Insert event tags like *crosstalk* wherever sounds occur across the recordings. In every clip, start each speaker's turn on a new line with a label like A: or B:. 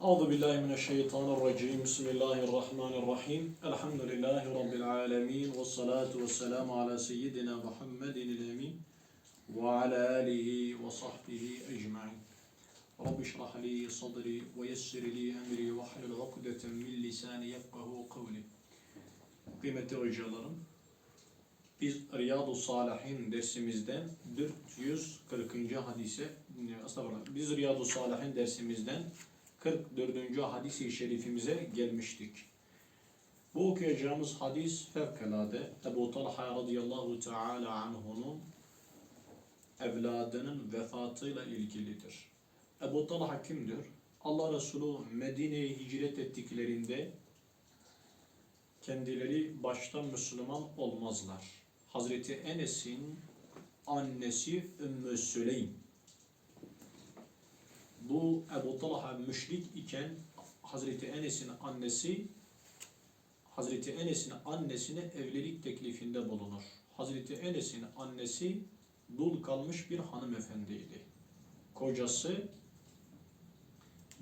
A: Auzu billahi mineşşeytanirracim. Bismillahirrahmanirrahim. Elhamdülillahi rabbil alamin ve salatu vesselamü ala seyyidina Muhammedin emin ve ala alihi ve sahbihi ecmaîn. Rabbi şrah li sadri ve yessir li emri ve hlul ukdeten min lisani yefkahu kavli. Kıymetli hocalarım, biz Riyadu Salihin dersimizden 440. hadise, e, aslında biz Riyadu Salihin dersimizden 44. hadisi şerifimize gelmiştik. Bu okuyacağımız hadis fevkalade Ebu Talha radıyallahu teala anhu'nun evladının vefatıyla ilgilidir. Ebu Talha kimdir? Allah Resulü Medine'ye hicret ettiklerinde kendileri başta Müslüman olmazlar. Hazreti Enes'in annesi Ümmü Süleym. Bu Ebu Talha müşrik iken Hazreti Enes'in annesi Hazreti Enes'in annesine evlilik teklifinde bulunur. Hazreti Enes'in annesi dul kalmış bir hanımefendiydi. Kocası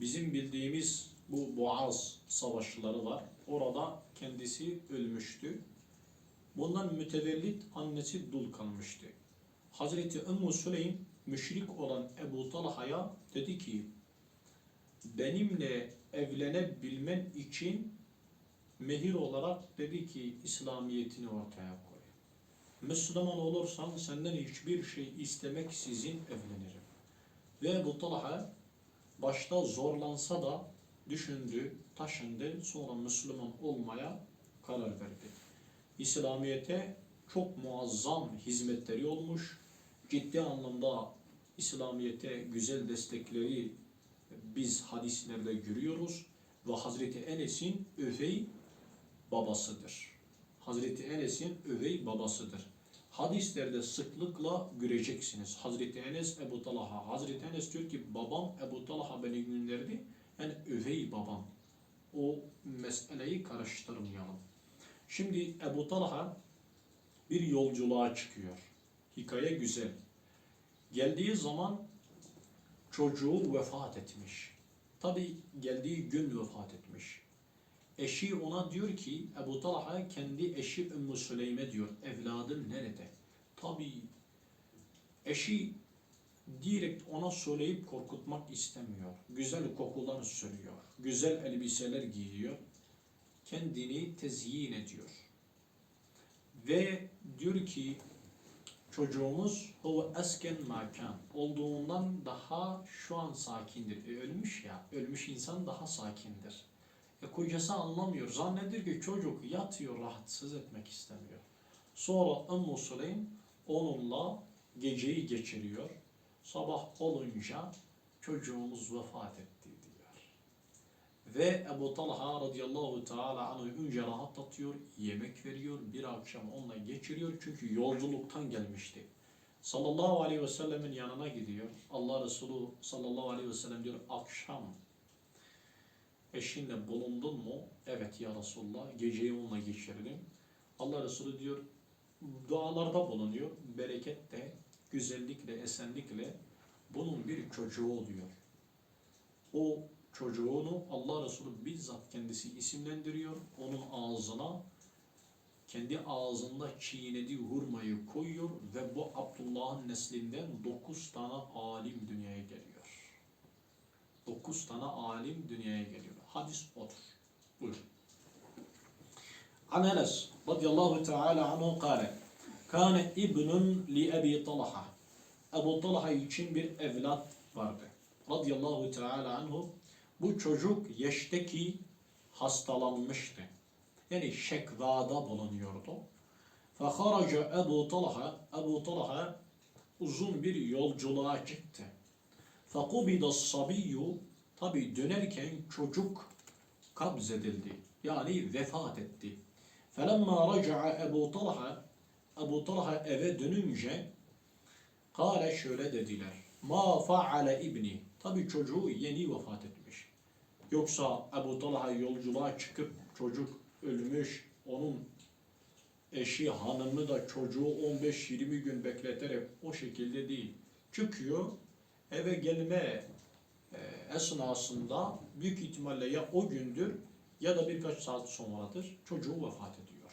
A: bizim bildiğimiz bu Boğaz savaşları var. Orada kendisi ölmüştü. Bundan mütevellit annesi dul kalmıştı. Hazreti Ümmü Süleym müşrik olan Ebu Talha'ya dedi ki benimle evlenebilmen için mehir olarak dedi ki İslamiyetini ortaya koy. Müslüman olursan senden hiçbir şey istemeksizin evlenirim. Ve Ebu Talha başta zorlansa da düşündü, taşındı, sonra Müslüman olmaya karar verdi. İslamiyet'e çok muazzam hizmetleri olmuş, ciddi anlamda İslamiyet'e güzel destekleri biz hadislerde görüyoruz ve Hazreti Enes'in övey babasıdır. Hazreti Enes'in övey babasıdır. Hadislerde sıklıkla göreceksiniz. Hazreti Enes Ebu Talha. Hazreti Enes diyor ki babam Ebu Talha beni gönderdi. Yani övey babam. O meseleyi karıştırmayalım. Şimdi Ebu Talha bir yolculuğa çıkıyor. Hikaye güzel. Geldiği zaman çocuğu vefat etmiş. Tabi geldiği gün vefat etmiş. Eşi ona diyor ki Ebu Talha kendi eşi Ümmü Süleym'e diyor evladım nerede? Tabi eşi direkt ona söyleyip korkutmak istemiyor. Güzel kokular sürüyor. Güzel elbiseler giyiyor. Kendini tezyin ediyor. Ve diyor ki çocuğumuz o esken makan olduğundan daha şu an sakindir. E, ölmüş ya. Ölmüş insan daha sakindir. E, kocası anlamıyor. Zannediyor ki çocuk yatıyor rahatsız etmek istemiyor. Sonra Ümmü Süleym onunla geceyi geçiriyor. Sabah olunca çocuğumuz vefat etti. Ve Ebu Talha radıyallahu teala anhu önce rahatlatıyor, yemek veriyor, bir akşam onunla geçiriyor çünkü yolculuktan gelmişti. Sallallahu aleyhi ve sellemin yanına gidiyor. Allah Resulü sallallahu aleyhi ve sellem diyor akşam eşinle bulundun mu? Evet ya Resulullah geceyi onunla geçirdim. Allah Resulü diyor dualarda bulunuyor. Bereketle, güzellikle, esenlikle bunun bir çocuğu oluyor. O çocuğunu Allah Resulü bizzat kendisi isimlendiriyor. Onun ağzına kendi ağzında çiğnediği hurmayı koyuyor ve bu Abdullah'ın neslinden dokuz tane alim dünyaya geliyor. Dokuz tane alim dünyaya geliyor. Hadis odur. Buyurun. An Enes radıyallahu teala anhu kâle Kâne ibnun li Ebi Talha Ebu Talha için bir evlat vardı. Radıyallahu teala anhu bu çocuk yeşteki hastalanmıştı. Yani şekvada bulunuyordu. Feharaca Ebu Talha, Ebu Talha uzun bir yolculuğa çıktı. Fekubida sabiyyu, tabi dönerken çocuk kabzedildi. Yani vefat etti. Felemma raca'a Ebu Talha, Ebu Talha eve dönünce kare şöyle dediler. Ma faale ibni, tabi çocuğu yeni vefat etti. Yoksa Ebu Talha yolculuğa çıkıp çocuk ölmüş. Onun eşi hanımı da çocuğu 15-20 gün bekleterek o şekilde değil. Çıkıyor eve gelme e, esnasında büyük ihtimalle ya o gündür ya da birkaç saat sonradır çocuğu vefat ediyor.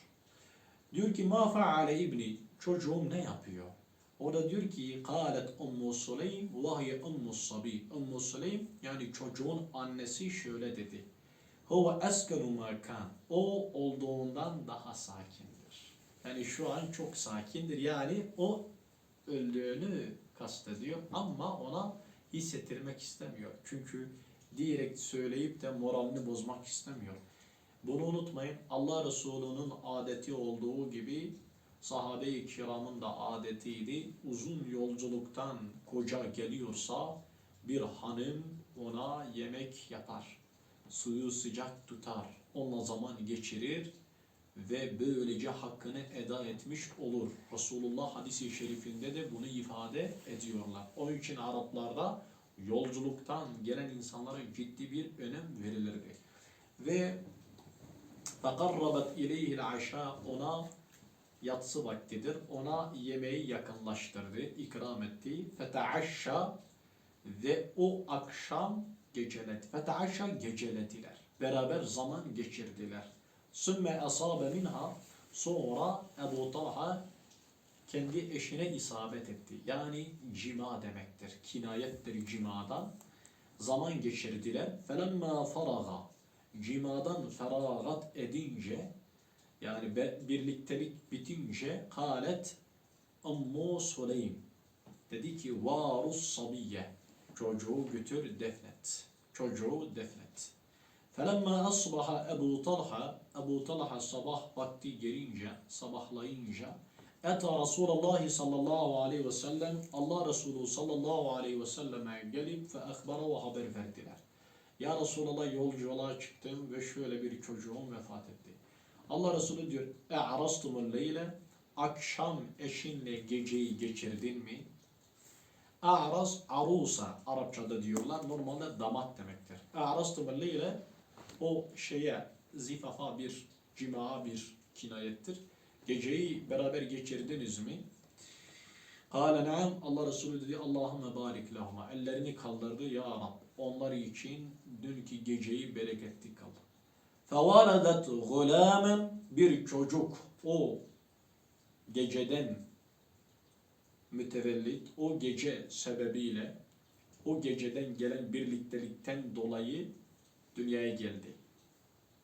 A: Diyor ki ma faale ibni çocuğum ne yapıyor? O da diyor ki ummu Süleym ve hiye ummu sabi. Ummu Süleym yani çocuğun annesi şöyle dedi. Huve eskenu ma kan. O olduğundan daha sakindir. Yani şu an çok sakindir. Yani o öldüğünü kastediyor ama ona hissettirmek istemiyor. Çünkü direkt söyleyip de moralini bozmak istemiyor. Bunu unutmayın. Allah Resulü'nün adeti olduğu gibi sahabe-i kiramın da adetiydi. Uzun yolculuktan koca geliyorsa bir hanım ona yemek yapar. Suyu sıcak tutar. Onunla zaman geçirir ve böylece hakkını eda etmiş olur. Resulullah hadisi şerifinde de bunu ifade ediyorlar. Onun için Araplarda yolculuktan gelen insanlara ciddi bir önem verilirdi. Ve فَقَرَّبَتْ اِلَيْهِ الْعَشَاء Ona yatsı vaktidir. Ona yemeği yakınlaştırdı, ikram etti. Feteaşşa ve o akşam gecelet. Feteaşşa gecelediler. Beraber zaman geçirdiler. Sümme esabe minha sonra Ebu Talha kendi eşine isabet etti. Yani cima demektir. Kinayettir cimadan. Zaman geçirdiler. Felemma faraga cimadan feragat edince yani birliktelik bitince kalet Ummu Süleym dedi ki varus sabiye çocuğu götür defnet. Çocuğu defnet. Felemma asbaha Ebu Talha Ebu Talha sabah vakti gelince sabahlayınca Eta Resulullah sallallahu aleyhi ve sellem Allah Resulü sallallahu aleyhi ve selleme gelip ve akbara ve haber verdiler. Ya Resulallah yolculuğa çıktım ve şöyle bir çocuğum vefat etti. Allah Resulü diyor E'arastumul leyle Akşam eşinle geceyi geçirdin mi? A'ras arusa Arapçada diyorlar. Normalde damat demektir. E'arastumul leyle o şeye zifafa bir cimaa bir kinayettir. Geceyi beraber geçirdiniz mi? Kale naam Allah Resulü dedi Allahümme barik lahuma. Ellerini kaldırdı ya Rab. Onlar için dünkü geceyi bereketli kıl. Fevaladet gulamen bir çocuk o geceden mütevellit o gece sebebiyle o geceden gelen birliktelikten dolayı dünyaya geldi.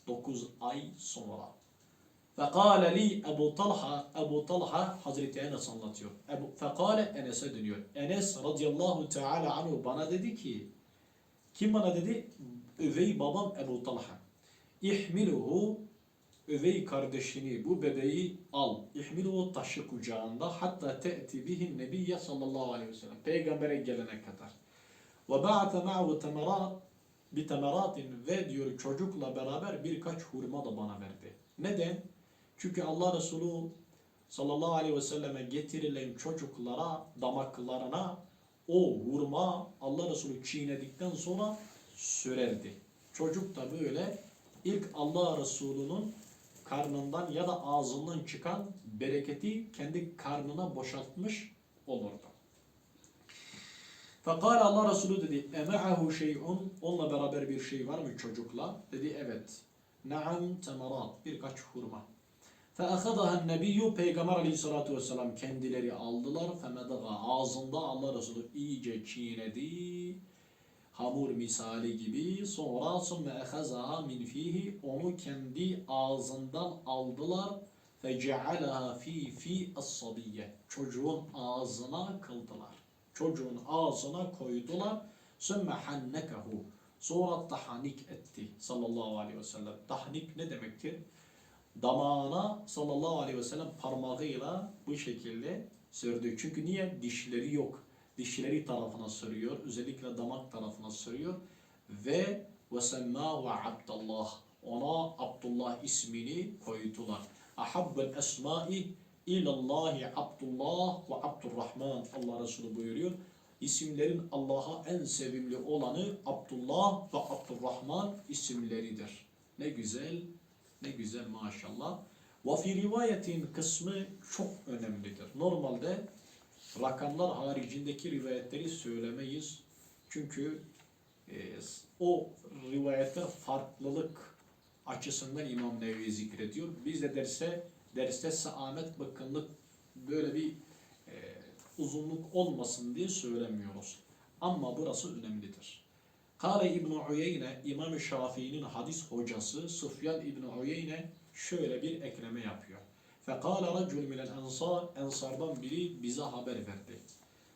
A: 9 ay sonra. Fekale li Ebu Talha, Ebu Talha Hazreti Enes anlatıyor. Ebu, fekale Enes'e dönüyor. Enes radıyallahu teala anhu bana dedi ki, kim bana dedi? Övey babam Ebu Talha. İhmiluhu, övey kardeşini, bu bebeği al. İhmiluhu taşı kucağında hatta te'ti bihin nebiyye sallallahu aleyhi ve sellem. Peygambere gelene kadar. Ve ba'ate ma'hu temerat bir temeratin ve diyor çocukla beraber birkaç hurma da bana verdi. Neden? Çünkü Allah Resulü sallallahu aleyhi ve selleme getirilen çocuklara, damaklarına o hurma Allah Resulü çiğnedikten sonra sürerdi. Çocuk da böyle ilk Allah Resulü'nün karnından ya da ağzından çıkan bereketi kendi karnına boşaltmış olurdu. Fakar Allah Resulü dedi, eme'ahu şey'un, onunla beraber bir şey var mı çocukla? Dedi, evet. Naam temarat, birkaç hurma. Feakhadahan nebiyyü, Peygamber aleyhissalatu vesselam kendileri aldılar. Femedaga, ağzında Allah Resulü iyice çiğnedi hamur misali gibi sonra sonra ehazaha min fihi onu kendi ağzından aldılar. Fecealaha fi fi as-sabiyye. Çocuğun ağzına kıldılar. Çocuğun ağzına koydular. Sümme hannekehu sonra tahnik etti sallallahu aleyhi ve sellem. Tahnik ne demektir damağına sallallahu aleyhi ve sellem parmağıyla bu şekilde sürdü. Çünkü niye? Dişleri yok. Dişleri tarafına sürüyor. Özellikle damak tarafına sürüyor. Ve semmâhu Abdullah. Ona Abdullah ismini koydular. Ahabbel esmâi ilallahi Abdullah ve Abdurrahman. Allah Resulü buyuruyor. İsimlerin Allah'a en sevimli olanı Abdullah ve Abdurrahman isimleridir. Ne güzel ne güzel maşallah. Ve fi rivayetin kısmı çok önemlidir. Normalde rakamlar haricindeki rivayetleri söylemeyiz. Çünkü e, o rivayetler farklılık açısından İmam Nevevi zikrediyor. Biz de derse derste saamet bakımlık böyle bir e, uzunluk olmasın diye söylemiyoruz. Ama burası önemlidir. Kale İbn Uyeyne İmam Şafii'nin hadis hocası Sufyan İbn Uyeyne şöyle bir ekleme yapıyor. Fekale racul minel ensar ensardan biri bize haber verdi.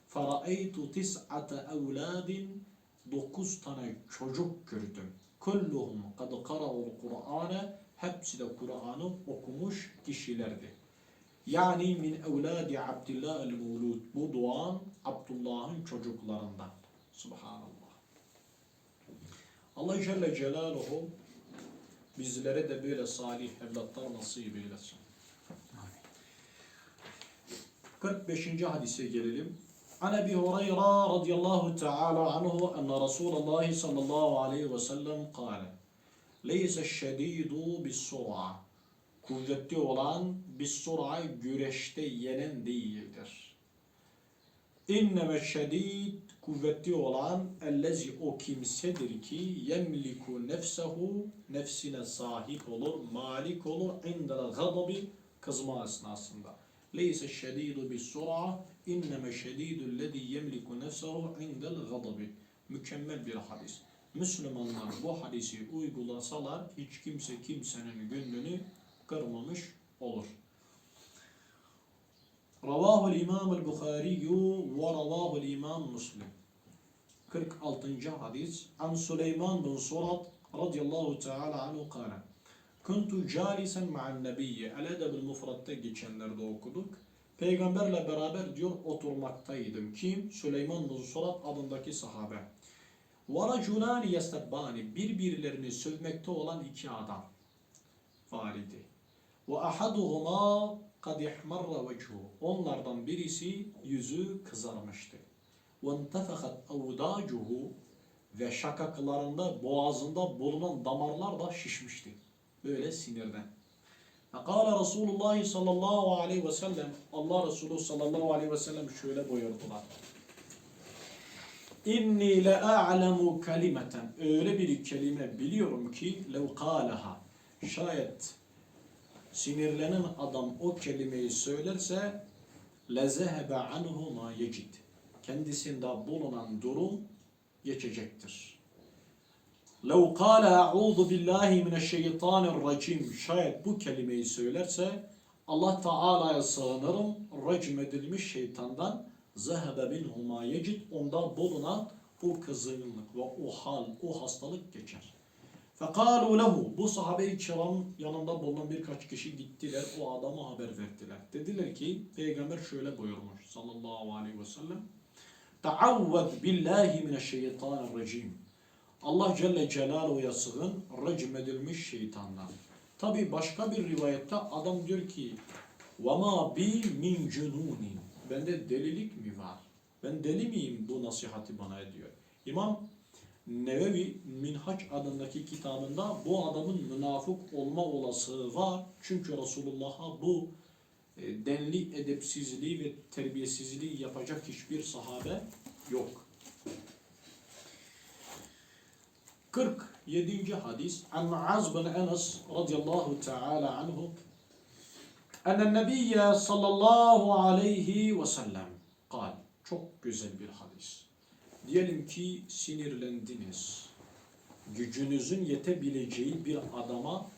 A: Feraeytu tis'ate evladin dokuz tane çocuk gördüm. Kulluhum kad karavul Kur'ane hepsi de Kur'an'ı okumuş kişilerdi. Yani min evladi Abdullah el-Mevlud. Bu doğan Abdullah'ın çocuklarından. Subhanallah. Allah Celle Celaluhu bizlere de böyle salih evlatlar nasip eylesin. 45. hadise gelelim. An Ebi Hureyre radıyallahu teala anhu enne Resulullah sallallahu aleyhi ve sellem kâle Leyse şedidu bis sur'a Kuvvetli olan bis sur'a güreşte yenen değildir. İnneme şedid kuvvetli olan ellezi o kimsedir ki yemliku nefsehu nefsine sahip olur, malik olur indel gadabi kızma esnasında. Şedidu bis sur'a inneme şedidu lezi yemliku nefsehu indel gadabi. Mükemmel bir hadis. Müslümanlar bu hadisi uygulasalar hiç kimse kimsenin gönlünü kırmamış olur. Ravahu'l İmam Bukhari ve ravahu'l İmam Müslim. 46. hadis An Süleyman bin Surat radıyallahu teala anhu kâle Kuntu calisen ma'an nebiyye El Edeb-ül Mufrat'ta geçenlerde okuduk. Peygamberle beraber diyor oturmaktaydım. Kim? Süleyman bin Surat adındaki sahabe. وَرَجُلَانِ يَسْتَبَّانِ Birbirlerini sövmekte olan iki adam. Validi. وَأَحَدُهُمَا قَدْ اِحْمَرَّ وَجْهُ Onlardan birisi yüzü kızarmıştı. وَانْتَفَخَتْ اَوْدَاجُهُ Ve şakaklarında, boğazında bulunan damarlar da şişmişti. Böyle sinirden. Fekale Resulullah sallallahu aleyhi ve sellem Allah Resulü sallallahu aleyhi ve sellem şöyle buyurdular. İnni le a'lemu kelimeten öyle bir kelime biliyorum ki lev kâleha şayet sinirlenen adam o kelimeyi söylerse lezehebe anhu ma yecid kendisinde bulunan durum geçecektir. Lev kâle a'udhu billahi mineşşeytanirracim şayet bu kelimeyi söylerse Allah Teala'ya sığınırım. Racim edilmiş şeytandan zehebe minhu ma yecid. Onda bulunan o kızgınlık ve o hal, o hastalık geçer. Fekalu lehu. Bu sahabe-i kiram yanında bulunan birkaç kişi gittiler o adama haber verdiler. Dediler ki peygamber şöyle buyurmuş sallallahu aleyhi ve sellem. Teavved billahi mineşşeytanirracim Allah Celle Celaluhu'ya sığın racim edilmiş şeytandan. Tabi başka bir rivayette adam diyor ki وَمَا bi min cununin Bende delilik mi var? Ben deli miyim bu nasihati bana ediyor. İmam Nevevi Minhaç adındaki kitabında bu adamın münafık olma olasılığı var. Çünkü Resulullah'a bu e, denli edepsizliği ve terbiyesizliği yapacak hiçbir sahabe yok. 47. hadis An Muaz bin Enes radıyallahu teala anhu Enen Nebiyye sallallahu aleyhi ve sellem kal. Çok güzel bir hadis. Diyelim ki sinirlendiniz. Gücünüzün yetebileceği bir adama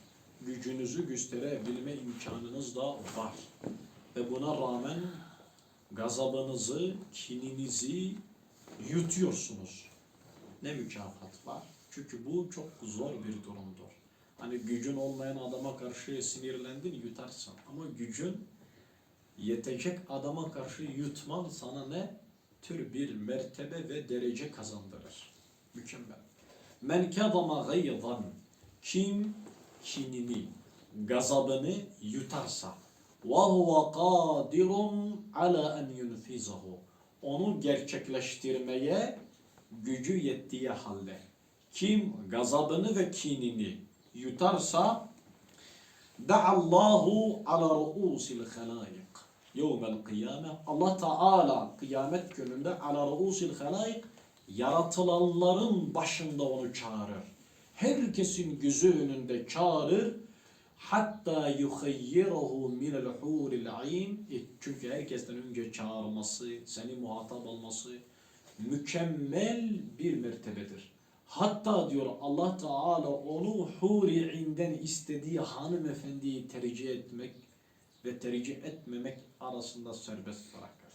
A: gücünüzü gösterebilme imkanınız da var. Ve buna rağmen gazabınızı, kininizi yutuyorsunuz. Ne mükafat var? Çünkü bu çok zor bir durumdur. Hani gücün olmayan adama karşı sinirlendin yutarsın. Ama gücün yetecek adama karşı yutman sana ne? Tür bir mertebe ve derece kazandırır. Mükemmel. Men kedama gayzan kim kinini, gazabını yutarsa huve kadirun ala en yunfizahu onu gerçekleştirmeye gücü yettiği halde kim gazabını ve kinini yutarsa da'allahu ala ru'usil halayik yevmel kıyame Allah Teala kıyamet gününde ala ru'usil halayik Yaratılanların başında onu çağırır. Herkesin gözü önünde çağırır. Hatta yuhayyirahu minel huril ayn. E, Çünkü herkesten önce çağırması, seni muhatap alması mükemmel bir mertebedir. Hatta diyor Allah Teala onu huri'inden istediği hanımefendiyi tercih etmek ve tercih etmemek arasında serbest bırakır.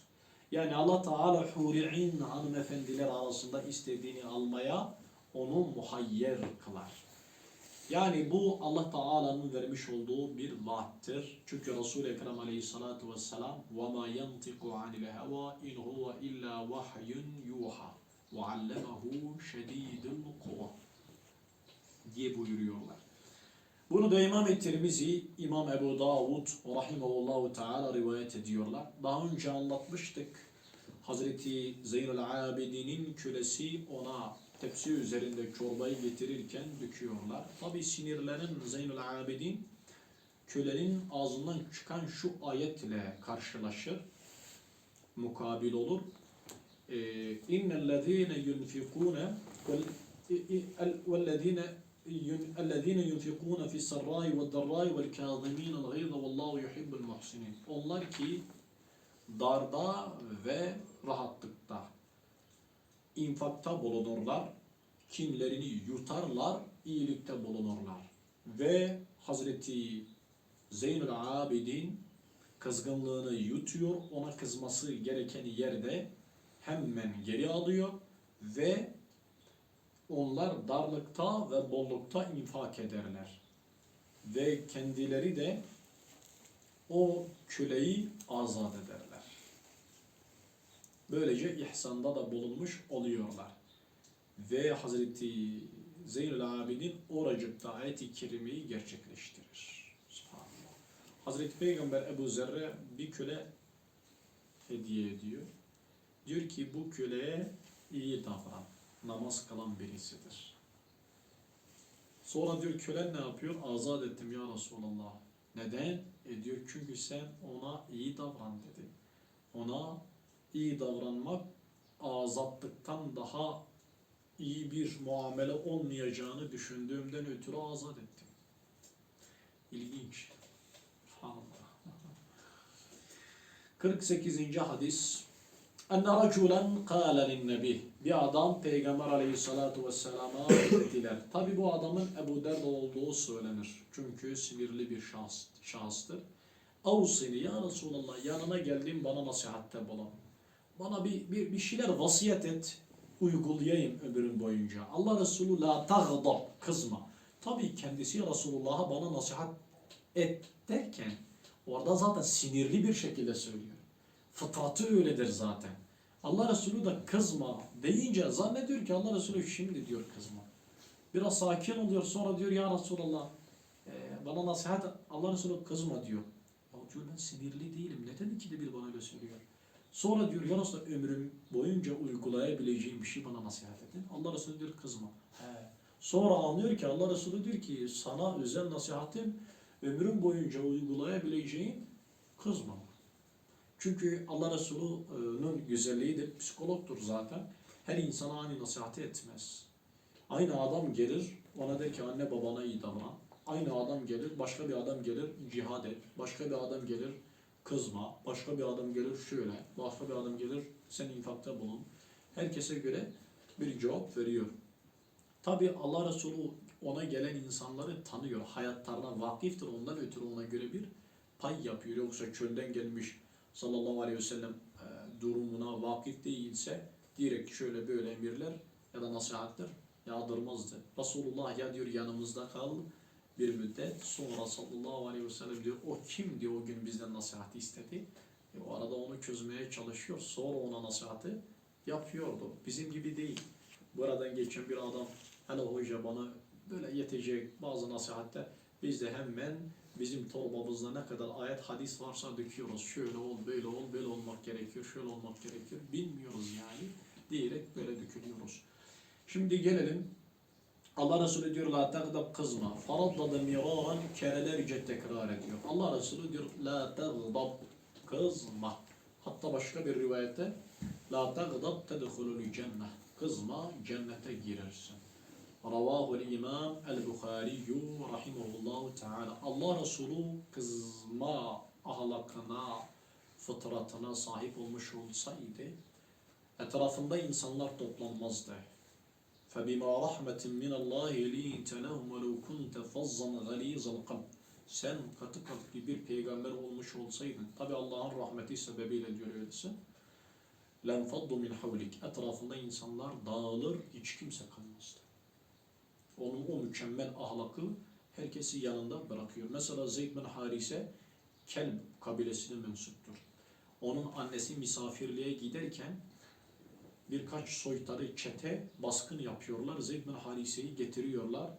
A: Yani Allah Teala huri'in hanımefendiler arasında istediğini almaya onu muhayyer kılar. Yani bu Allah Teala'nın vermiş olduğu bir vaattir. Çünkü Resul-i Ekrem Aleyhissalatu vesselam وَمَا يَنْطِقُ عَنِ الْهَوَى اِنْ هُوَ اِلَّا وَحْيٌ يُوحَى وَعَلَّمَهُ شَد۪يدُ الْقُوَى diye buyuruyorlar. Bunu da İmam Tirmizi, İmam Ebu Davud rahimahullahu teala rivayet ediyorlar. Daha önce anlatmıştık. Hazreti Zeynel Abidin'in kölesi ona tepsi üzerinde çorbayı getirirken döküyorlar. Tabi sinirlerin Zeynel Abidin kölenin ağzından çıkan şu ayetle karşılaşır. Mukabil olur. İnnellezîne yunfikûne vellezîne الذين ينفقون في السراء والضراء والكاظمين الغيظ والله يحب المحسنين. Onlar ki darda ve rahatlıkta infakta bulunurlar, kinlerini yutarlar, iyilikte bulunurlar. Ve Hazreti Zeynül Abidin kızgınlığını yutuyor, ona kızması gereken yerde hemen geri alıyor ve onlar darlıkta ve bollukta infak ederler. Ve kendileri de o köleyi azat ederler. Böylece ihsanda da bulunmuş oluyorlar. Ve Hazreti Zeynül Abidin oracıkta ayet-i kerimeyi gerçekleştirir. Hazreti Peygamber Ebu Zerre bir köle hediye ediyor. Diyor ki bu köleye iyi davran namaz kılan birisidir. Sonra diyor kölen ne yapıyor? Azat ettim ya Resulallah. Neden? E diyor çünkü sen ona iyi davran dedi. Ona iyi davranmak azatlıktan daha iyi bir muamele olmayacağını düşündüğümden ötürü azat ettim. İlginç. Subhanallah. *laughs* 48. hadis enne raculen kâle linnebi bir adam Peygamber aleyhissalatu vesselama dediler. *coughs* Tabi bu adamın Ebu Derda olduğu söylenir. Çünkü sinirli bir şahs, şahıstır. Avsini ya Resulallah yanına geldim bana nasihatte bulun. Bana bir, bir, bir şeyler vasiyet et, uygulayayım ömrüm boyunca. Allah Resulü la tağdab, kızma. Tabi kendisi Resulullah'a bana nasihat et derken orada zaten sinirli bir şekilde söylüyor. Fıtratı öyledir zaten. Allah Resulü de kızma deyince zannediyor ki Allah Resulü şimdi diyor kızma. Biraz sakin oluyor sonra diyor ya Resulallah e, bana nasihat Allah Resulü kızma diyor. Ya diyor ben sinirli değilim. Neden ikide bir bana öyle söylüyor? Sonra diyor ya Resulallah ömrüm boyunca uygulayabileceğim bir şey bana nasihat edin. Allah Resulü diyor kızma. Sonra anlıyor ki Allah Resulü diyor ki sana özel nasihatim ömrüm boyunca uygulayabileceğin kızma. Çünkü Allah Resulü'nün güzelliği de psikologtur zaten. Her insana aynı nasihati etmez. Aynı adam gelir, ona der ki anne babana davran. Aynı adam gelir, başka bir adam gelir cihad et. Başka bir adam gelir kızma. Başka bir adam gelir şöyle. Başka bir adam gelir sen infakta bulun. Herkese göre bir cevap veriyor. Tabi Allah Resulü ona gelen insanları tanıyor. Hayatlarına vakiftir. Ondan ötürü ona göre bir pay yapıyor. Yoksa çölden gelmiş sallallahu aleyhi ve sellem e, durumuna vakıf değilse direkt şöyle böyle emirler ya da nasihatler yağdırmazdı. Resulullah ya diyor yanımızda kal bir müddet sonra sallallahu aleyhi ve sellem diyor o kim diyor o gün bizden nasihati istedi. E, o arada onu çözmeye çalışıyor. Sonra ona nasihati yapıyordu. Bizim gibi değil. Buradan geçen bir adam hele hoca bana böyle yetecek bazı nasihatte biz de hemen bizim torbamızda ne kadar ayet hadis varsa döküyoruz. Şöyle ol, böyle ol, böyle olmak gerekiyor, şöyle olmak gerekiyor. Bilmiyoruz yani. Diyerek böyle dökülüyoruz. Şimdi gelelim. Allah Resulü diyor la tagdab kızma. Faraddadı miraran kerelerce tekrar ediyor. Allah Resulü diyor la tagdab kızma. Hatta başka bir rivayette la tagdab tedhulul cennet. kızma cennete girersin. Ravahul İmam el-Bukhariyu rahimahullahu teala. Allah Resulü kızma ahlakına, fıtratına sahip olmuş olsaydı etrafında insanlar toplanmazdı. فَبِمَا رَحْمَةٍ مِّنَ اللّٰهِ لِيْتَ لَهُمْ وَلَوْ كُنْتَ فَظَّمْ غَلِيظَ الْقَلْبِ Sen katı kalpli bir peygamber olmuş olsaydın, tabi Allah'ın rahmeti sebebiyle diyor öylesin, لَنْفَضُّ مِنْ حَوْلِكَ Etrafında insanlar dağılır, hiç kimse kalmazdı. Onun o mükemmel ahlakı herkesi yanında bırakıyor. Mesela Zeyd bin Harise Kelb kabilesine mensuptur. Onun annesi misafirliğe giderken birkaç soytarı çete baskın yapıyorlar. Zeyd bin Harise'yi getiriyorlar.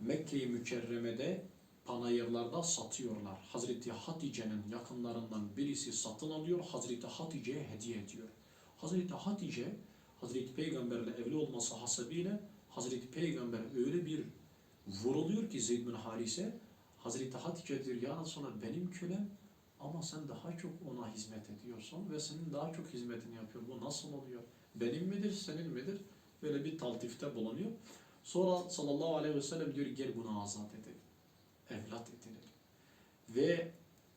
A: Mekke-i Mükerreme'de panayırlarda satıyorlar. Hazreti Hatice'nin yakınlarından birisi satın alıyor, Hazreti Hatice'ye hediye ediyor. Hazreti Hatice, Hazreti Peygamberle evli olması hasebiyle Hazreti Peygamber öyle bir vuruluyor ki Zeyd bin Harise, Hazreti Hatice diyor ya Resulallah benim kölem ama sen daha çok ona hizmet ediyorsun ve senin daha çok hizmetini yapıyor. Bu nasıl oluyor? Benim midir, senin midir? Böyle bir taltifte bulunuyor. Sonra sallallahu aleyhi ve sellem diyor gel bunu azat edelim. Evlat edinelim. Ve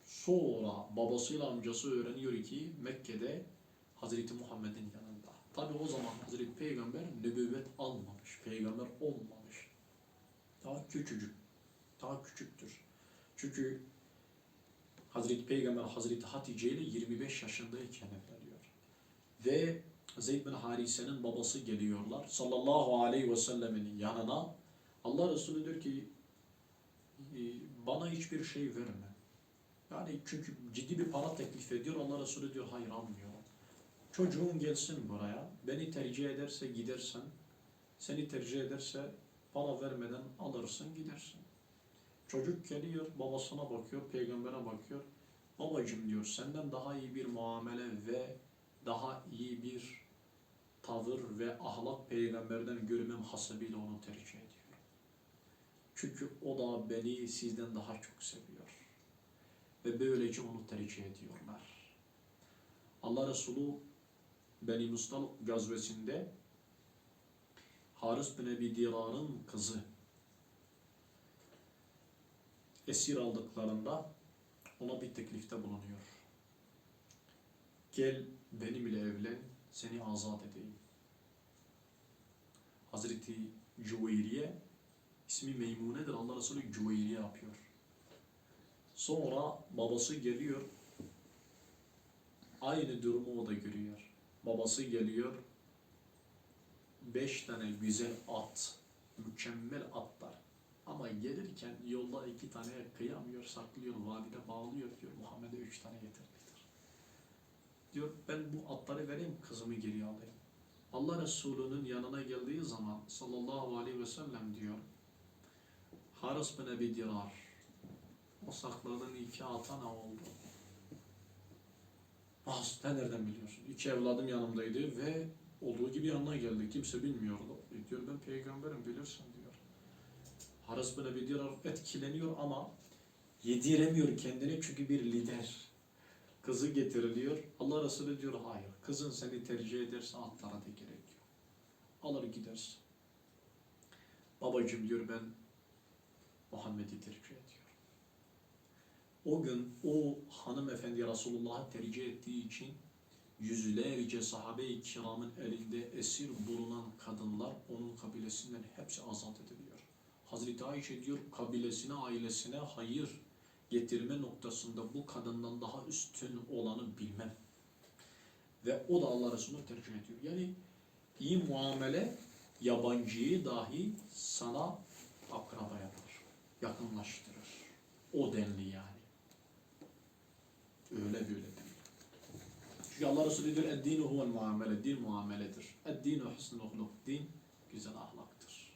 A: sonra babasıyla amcası öğreniyor ki Mekke'de Hazreti Muhammed'in yanında. Tabi o zaman Hazreti Peygamber nübüvvet almamış, peygamber olmamış. Daha küçücük, daha küçüktür. Çünkü Hazreti Peygamber Hazreti Hatice ile 25 yaşındayken evleniyor. Ve Zeyd bin Harise'nin babası geliyorlar. Sallallahu aleyhi ve sellemin yanına. Allah Resulü diyor ki "E, bana hiçbir şey verme. Yani çünkü ciddi bir para teklif ediyor. Allah Resulü diyor hayır almıyorum. Çocuğun gelsin buraya. Beni tercih ederse gidersen. Seni tercih ederse para vermeden alırsın gidersin. Çocuk geliyor, babasına bakıyor, peygambere bakıyor. Babacım diyor, senden daha iyi bir muamele ve daha iyi bir tavır ve ahlak peygamberden görmem hasebiyle onu tercih ediyorum. Çünkü o da beni sizden daha çok seviyor. Ve böylece onu tercih ediyorlar. Allah Resulü Beni Mustal gazvesinde Haris bin Ebi Dirar'ın kızı esir aldıklarında ona bir teklifte bulunuyor. Gel benimle evlen, seni azat edeyim. Hazreti Cüveyriye, ismi Meymune'dir. Allah Resulü Cüveyriye yapıyor. Sonra babası geliyor, aynı durumu o da görüyor. Babası geliyor, beş tane güzel at, mükemmel atlar. Ama gelirken yolda iki tane kıyamıyor, saklıyor, vadide bağlıyor diyor. Muhammed'e üç tane yeterlidir. Diyor ben bu atları vereyim, kızımı geri alayım. Allah Resulü'nün yanına geldiği zaman sallallahu aleyhi ve sellem diyor. Haris bin Ebi Dirar, o sakladığın iki ata ne oldu? Ah, sen nereden biliyorsun? İki evladım yanımdaydı ve olduğu gibi yanına geldi. Kimse bilmiyordu. E diyor ben peygamberim bilirsin diyor. Haris bin Ebi Dirar etkileniyor ama yediremiyor kendini çünkü bir lider. Kızı getiriliyor. Allah Resulü diyor hayır. Kızın seni tercih ederse atlara da gerek yok. Alır gidersin. Babacım diyor ben Muhammed'i tercih ediyorum. O gün o hanımefendi Resulullah'ı tercih ettiği için yüzlerce sahabe-i kiramın elinde esir bulunan kadınlar onun kabilesinden hepsi azat ediliyor. Hazreti Ayşe diyor kabilesine, ailesine hayır getirme noktasında bu kadından daha üstün olanı bilmem. Ve o da Allah Resulü'nü tercih ediyor. Yani iyi muamele yabancıyı dahi sana akraba yapar, yakınlaştırır. O denli yani. Öyle böyle. Çünkü Allah Resulü diyor eddinu huvel muamele. Din muameledir. Eddinu husnul ahlak. Din güzel ahlaktır.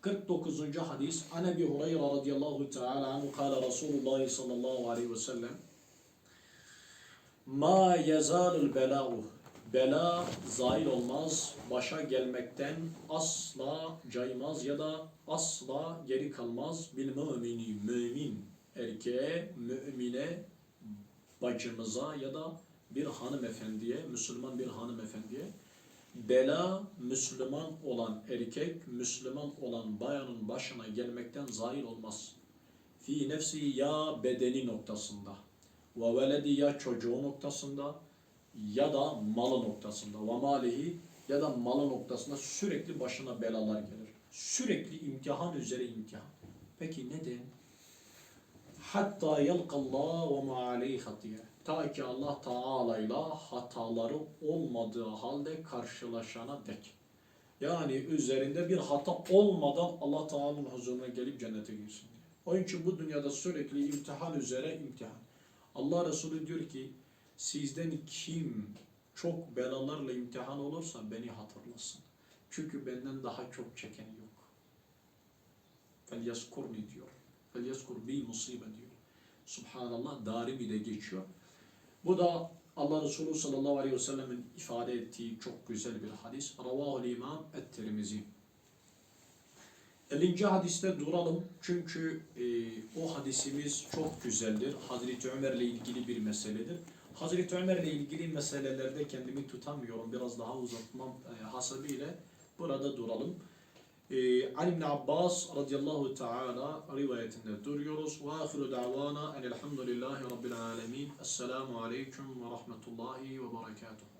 A: 49. hadis An Ebi Hureyre radıyallahu teala anhu kâle Resulullah sallallahu aleyhi ve sellem Ma yazalul belâ'u Bela zail olmaz, başa gelmekten asla caymaz ya da asla geri kalmaz. Bil mümini, mümin erkeğe, mümine, bacımıza ya da bir hanımefendiye, Müslüman bir hanımefendiye bela Müslüman olan erkek, Müslüman olan bayanın başına gelmekten zahir olmaz. Fi nefsi ya bedeni noktasında ve veledi ya çocuğu noktasında ya da malı noktasında ve malihi ya da malı noktasında sürekli başına belalar gelir. Sürekli imtihan üzere imtihan. Peki neden? hatta yalkallah ve ma aleyhi. Ta ki Allah Teala ile hataları olmadığı halde karşılaşana dek. Yani üzerinde bir hata olmadan Allah Teala'nın huzuruna gelip cennete girsin diye. Onun için bu dünyada sürekli imtihan üzere imtihan. Allah Resulü diyor ki sizden kim çok belalarla imtihan olursa beni hatırlasın. Çünkü benden daha çok çeken yok. Fel yaskurni diyor. Fel yeskur bil diyor. Subhanallah dari bile geçiyor. Bu da Allah Resulü sallallahu aleyhi ve sellemin ifade ettiği çok güzel bir hadis. Ravahu imam et-Tirmizi. 50. hadiste duralım çünkü e, o hadisimiz çok güzeldir. Hazreti Ömer'le ilgili bir meseledir. Hazreti Ömer'le ilgili meselelerde kendimi tutamıyorum. Biraz daha uzatmam e, hasabıyla burada duralım. E, Ali ibn Abbas radıyallahu teala rivayetinde duruyoruz. Ve ahiru davana enelhamdülillahi rabbil alemin. Esselamu aleyküm ve rahmetullahi ve berekatuhu.